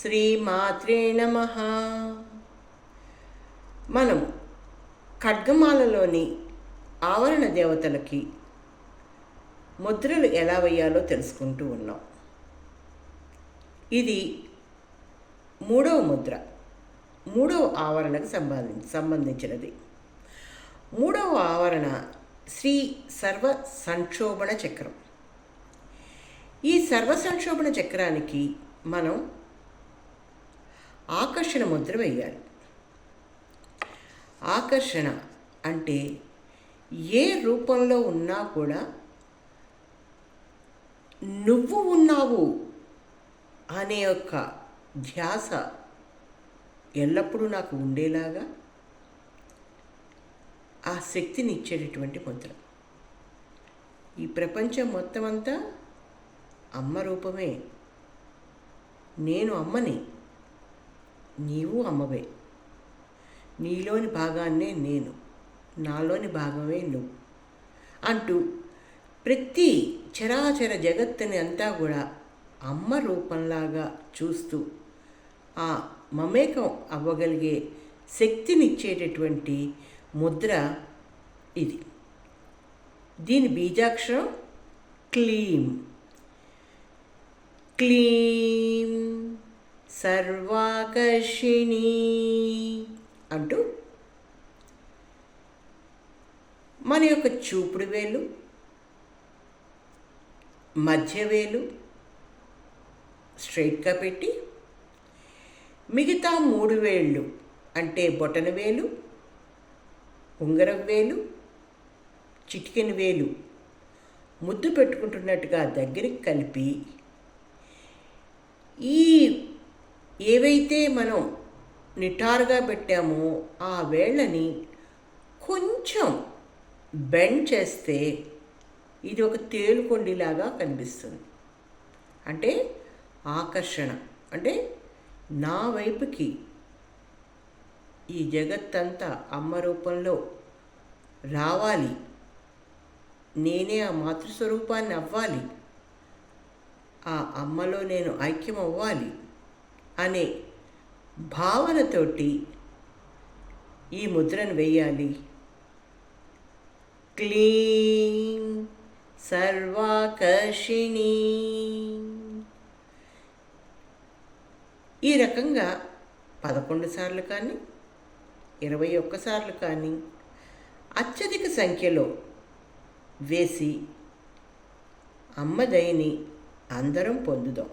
శ్రీమాత్రే నమ. మనం ఖడ్గమాలలోని ఆవరణ దేవతలకి ముద్రలు ఎలా వేయాలో తెలుసుకుంటూ ఉన్నాం. ఇది మూడవ ముద్ర మూడవ ఆవరణకు సంబంధించి సంబంధించినది. మూడవ ఆవరణ శ్రీ సర్వ సంక్షోభణ చక్రం. ఈ సర్వ సంక్షోభణ చక్రానికి మనం ఆకర్షణ ముద్ర వేయాలి ఆకర్షణ అంటే ఏ రూపంలో ఉన్నా కూడా నువ్వు ఉన్నావు అనే యొక్క ధ్యాస ఎల్లప్పుడూ నాకు ఉండేలాగా ఆ శక్తిని ఇచ్చేటటువంటి ముద్ర. ఈ ప్రపంచం మొత్తం అంతా అమ్మ రూపమే. నేను అమ్మని. నీవు అమ్మవే. నీలోని భాగాన్నే నేను నాలోని భాగమే నువ్వు అంటూ ప్రతి చరాచర జగత్తుని అంతా కూడా అమ్మ రూపంలాగా చూస్తూ ఆ మమేకం అవ్వగలిగే శక్తినిచ్చేటటువంటి ముద్ర ఇది. దీని బీజాక్షరం క్లీం. క్లీం. సర్వాకర్షిణి అంటూ మన యొక్క చూపుడు వేలు మధ్య వేలు స్ట్రైట్గా పెట్టి మిగతా మూడు వేళ్ళు అంటే బొటన వేలు ఉంగరం వేలు చిటికెన్ వేలు ముద్దు పెట్టుకుంటున్నట్టుగా దగ్గరికి కలిపి ఈ ఏవైతే మనం నిటారుగా పెట్టామో ఆ వేళ్ళని కొంచెం బెండ్ చేస్తే ఇది ఒక తేలుకొండిలాగా కనిపిస్తుంది. అంటే ఆకర్షణ. అంటే నా వైపుకి ఈ జగత్తంతా అమ్మ రూపంలో రావాలి. నేనే ఆ మాతృస్వరూపాన్ని అవ్వాలి. ఆ అమ్మలో నేను ఐక్యం అవ్వాలి అనే భావనతోటి ఈ ముద్రను వేయాలి. క్లీం సర్వాకర్షిణి. ఈ రకంగా పదకొండు సార్లు కానీ ఇరవై ఒక్కసార్లు కానీ అత్యధిక సంఖ్యలో వేసి అమ్మదయని అందరం పొందుదాం.